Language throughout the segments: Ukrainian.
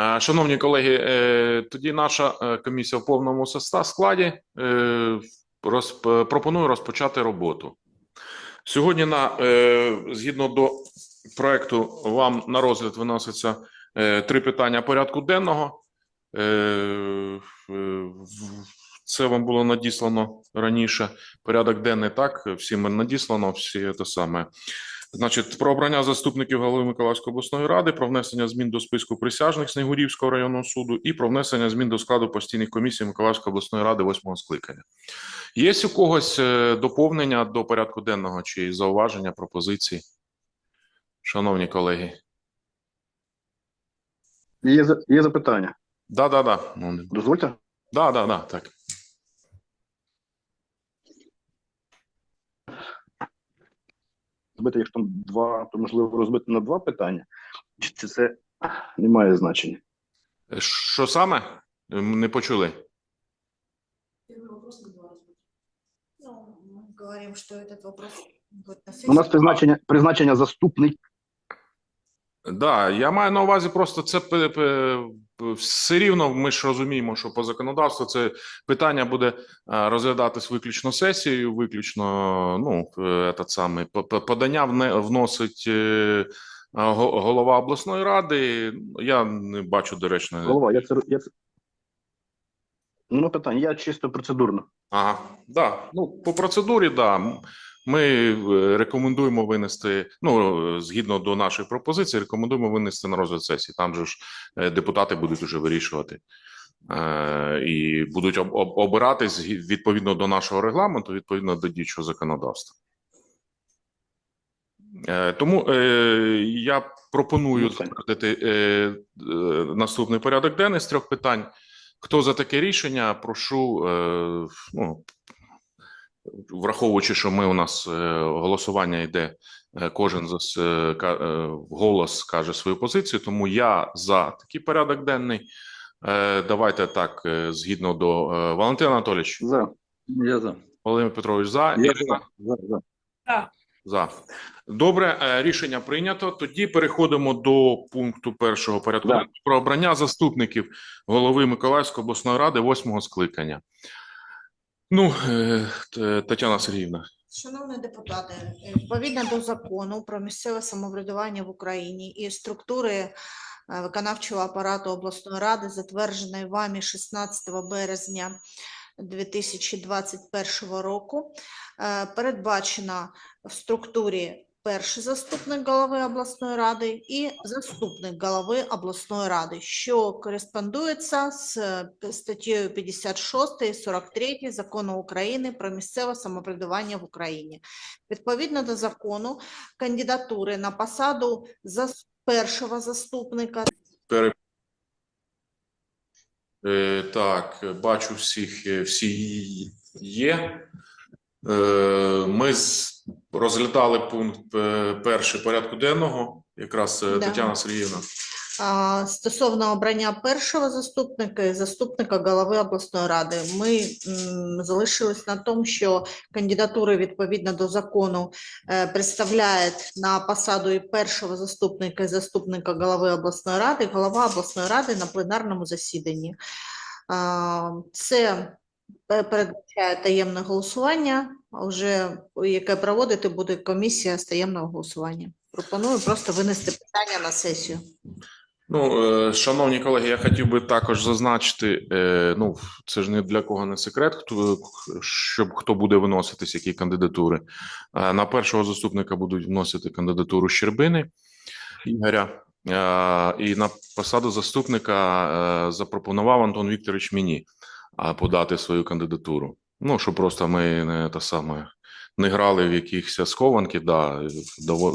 Е, Шановні колеги, е, тоді наша е, комісія в повному складі розп- пропоную розпочати роботу. Сьогодні, на, згідно до проекту, вам на розгляд виноситься три питання порядку денного. Це вам було надіслано раніше. Порядок денний так, всім надіслано, всі те саме. Значить, про обрання заступників голови Миколаївської обласної ради, про внесення змін до списку присяжних Снігурівського районного суду і про внесення змін до складу постійних комісій Миколаївської обласної ради восьмого скликання. Є у когось е, доповнення до порядку денного чи зауваження, пропозиції? Шановні колеги, Є, є запитання. да, да, да. Ну, Дозвольте. да, да, да, так. Розбити, якщо там два, то можливо розбити на два питання. Чи чи це не має значення? Е, Що саме? М, Не почули. Первый вопрос не было разбить. Ну, мы говорим, что этот вопрос будет на У сессии. нас призначення, призначення заступник. Да, я маю на увазі просто це все рівно. Ми ж розуміємо, що по законодавству це питання буде е, розглядатись виключно сесією, виключно ну е, этот самий по- по- подання вносить е, голова обласної ради. Я не бачу доречно. Голова, я це, я це... Нема питань, я чисто процедурно. Ага, да. Ну по процедурі, да. Ми е, рекомендуємо винести. Ну згідно до нашої пропозиції, рекомендуємо винести на розгляд сесії. Там же ж е, депутати будуть уже вирішувати е, і будуть об, об, обиратись відповідно до нашого регламенту, відповідно до діючого законодавства. Тому е, я пропоную Ну, затвердити наступний порядок денний з трьох питань. Хто за таке рішення? Прошу е, ну, враховуючи, що ми у нас е, голосування йде, е, кожен за е, голос каже свою позицію. Тому я за такий порядок денний. Давайте так, згідно до е, Валентин Анатолійович, За. Я за. Володимир Петрович, за Я Ірина за. за, за. за. Добре, рішення прийнято. Тоді переходимо до пункту першого порядку Да. про обрання заступників голови Миколаївської обласної ради восьмого скликання. Ну, е, Тетяна Сергіївна. Шановні депутати, е, відповідно до закону про місцеве самоврядування в Україні і структури е, виконавчого апарату обласної ради, затвердженої вами 16 березня 2021 року, передбачена в структурі перший заступник голови обласної ради і заступник голови обласної ради, що кореспондується з е, статтею 56 і 43 закону України про місцеве самоврядування в Україні. Відповідно до закону, кандидатури на посаду зас- першого заступника. Е, так, бачу всіх, е, всі є. Е, ми розглядали пункт е, перший порядку денного, якраз е, Да. Тетяна Сергіївна. стосовно обрання першого заступника і заступника голови обласної ради. Ми залишились на тому, що кандидатури відповідно до закону представляють на посаду і першого заступника і заступника голови обласної ради, голова обласної ради на пленарному засіданні. Це передбачає таємне голосування, вже яке проводити буде комісія з таємного голосування. Пропоную просто винести питання на сесію. Ну, е, шановні колеги, я хотів би також зазначити, е, ну, це ж не для кого не секрет, хто, щоб хто буде виноситись, які кандидатури. Е, На першого заступника будуть вносити кандидатуру Щербини Ігоря, е, і на посаду заступника е, запропонував Антон Вікторович мені е, подати свою кандидатуру. Ну, щоб просто ми не те саме не грали в якихось схованки, да,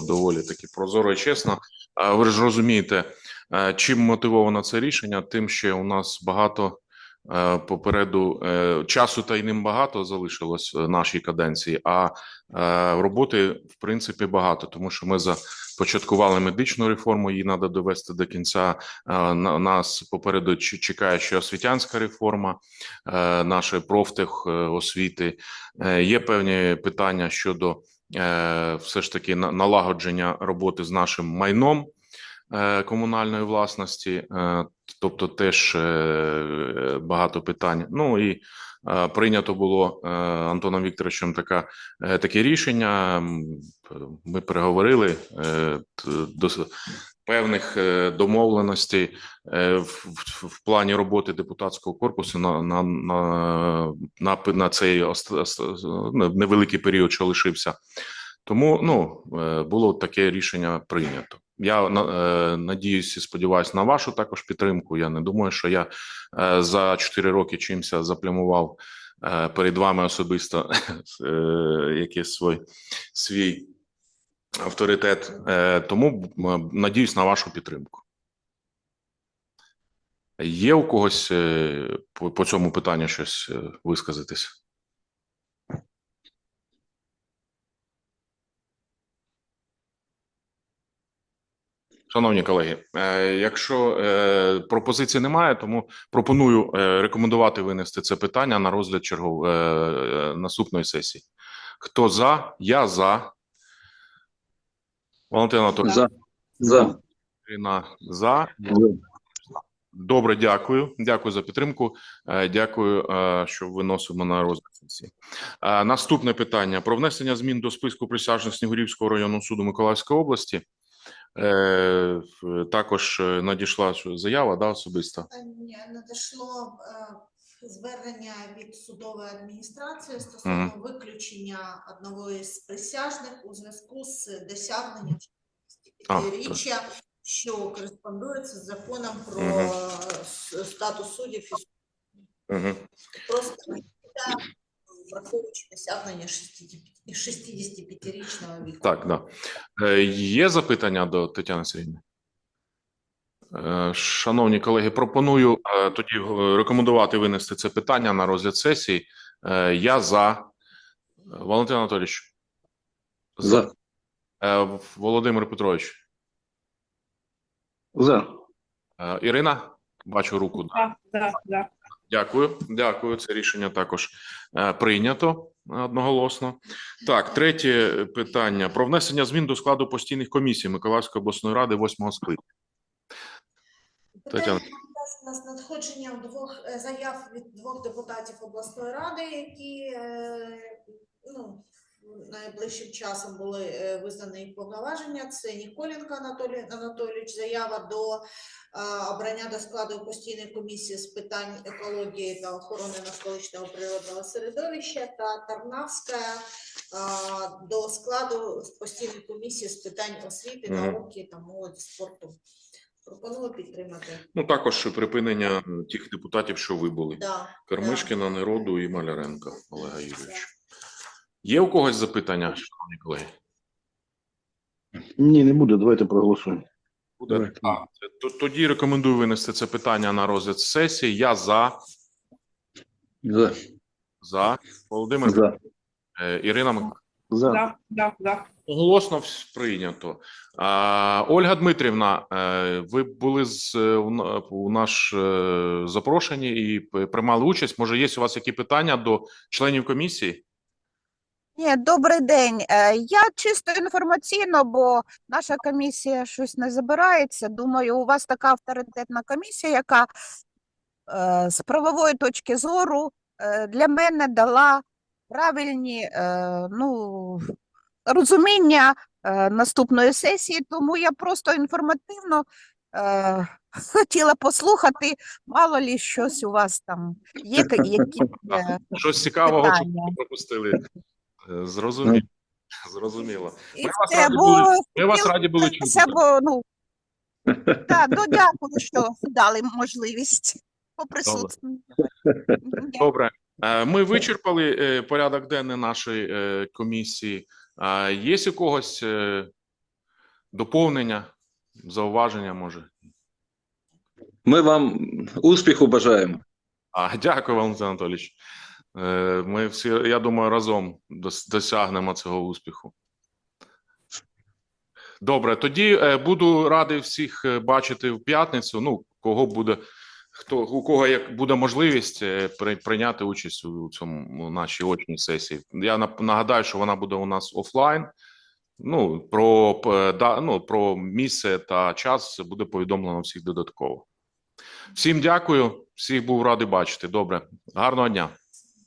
доволі, таки прозоро і чесно. А ви ж розумієте, Е, Чим мотивовано це рішення? Тим, що у нас багато е, попереду е, часу та й ним багато залишилось нашій каденції, а роботи в принципі багато, тому що ми започаткували медичну реформу, її треба довести до кінця. Е, на- Нас попереду чекає ще освітянська реформа е, нашої профтех е, Є певні питання щодо все ж таки на- налагодження роботи з нашим майном. Е, комунальної власності, е, тобто теж е, багато питань. Ну і прийнято було Антоном Вікторовичем така, таке рішення. Ми переговорили до певних домовленостей в, в, в плані роботи депутатського корпусу на, на, на, на, на цей ну, невеликий період, що лишився. Тому ну, було таке рішення прийнято. Я е, надіюсь і сподіваюся на вашу також підтримку. Я не думаю, що я е, за 4 роки чимся заплямував е, перед вами особисто е, якийсь свій, свій авторитет. Е, Тому надіюсь на вашу підтримку. Є у когось е, по, по цьому питанню щось е, висказатись? Шановні колеги, е, якщо е, пропозицій немає, тому пропоную е, рекомендувати винести це питання на розгляд чергов... наступної сесії. Хто за? Я за. Валентин Анатолійович, За. За. За. Добре, дякую. Дякую за підтримку. Дякую, що виносимо на розгляд сесії. Наступне питання про внесення змін до списку присяжних Снігурівського районного суду Миколаївської області. Е, Також е, надійшла заява да, особиста. Е, ні, Надійшло е, звернення від судової адміністрації стосовно виключення одного із присяжних у зв'язку з досягненням А, 65-річчя, що кореспондується з законом про е, статус суддів і Угу. просто враховуючи досягнення 65-річного віку. Так, да. Е, Є запитання до Тетяни Сергійовни? Е, Шановні колеги, пропоную е, тоді е, рекомендувати винести це питання на розгляд сесії. Е, Я за. Валентин Анатолійович. За. Е, Володимир Петрович. За. Е, Ірина, бачу руку. Да, да, да. Дякую, дякую. Це рішення також е, прийнято одноголосно. Так, третє питання про внесення змін до складу постійних комісій Миколаївської обласної ради восьмого скликання. Тетяна. У нас з надходженням двох е, заяв від двох депутатів обласної ради, які е, ну, найближчим часом були е, визнані їх повноваження. Це Ніколенко Анатолій Анатолійович, заява до е, обрання до складу постійної комісії з питань екології та охорони навколишнього природного середовища та Тарнавська е, до складу постійної комісії з питань освіти, науки та молоді спорту. Пропоную підтримати. Ну також припинення тих депутатів, що вибули: Да, Кермишкіна, Нероду і Маляренка Олега Юрійовича. Є у когось запитання, шановні колеги? Ні, не буде. Давайте проголосуємо. Буде Давайте. А, тоді рекомендую винести це питання на розгляд сесії. Я за. За. За. Володимир За. е, Ірина Мик- За. Да, да. Голосно прийнято. А, Ольга Дмитрівна, е, ви були з, е, у у наш запрошені і приймали участь. Може, є у вас які питання до членів комісії? Ні, добрий день. Е, Я чисто інформаційно, бо наша комісія щось не забирається. Думаю, у вас така авторитетна комісія, яка е, з правової точки зору е, для мене дала правильні ну, розуміння наступної сесії, тому я просто інформативно хотіла послухати, мало лі щось у вас там є, які Щось цікавого що пропустили? Зрозуміло. Зрозуміло. Ми вас це, раді бо були- Ми вас раді були чути. бо, ну, так, ну, дякую, що дали можливість поприсутствувати. Добре. Е, Ми вичерпали е, порядок денний нашої е, комісії. Є у когось доповнення, зауваження, може? Ми вам успіху бажаємо. А, дякую, Валентин Анатолійович. Е, Ми всі, я думаю, разом досягнемо цього успіху. Добре, тоді е, буду радий всіх е, бачити в п'ятницю. Ну, кого буде, хто у кого як буде можливість прийняти участь у цьому у нашій очній сесії. Я нагадаю, що вона буде у нас офлайн. Ну, про, ну, про місце та час буде повідомлено всіх додатково. Всім дякую, всіх був радий бачити. Добре, гарного дня.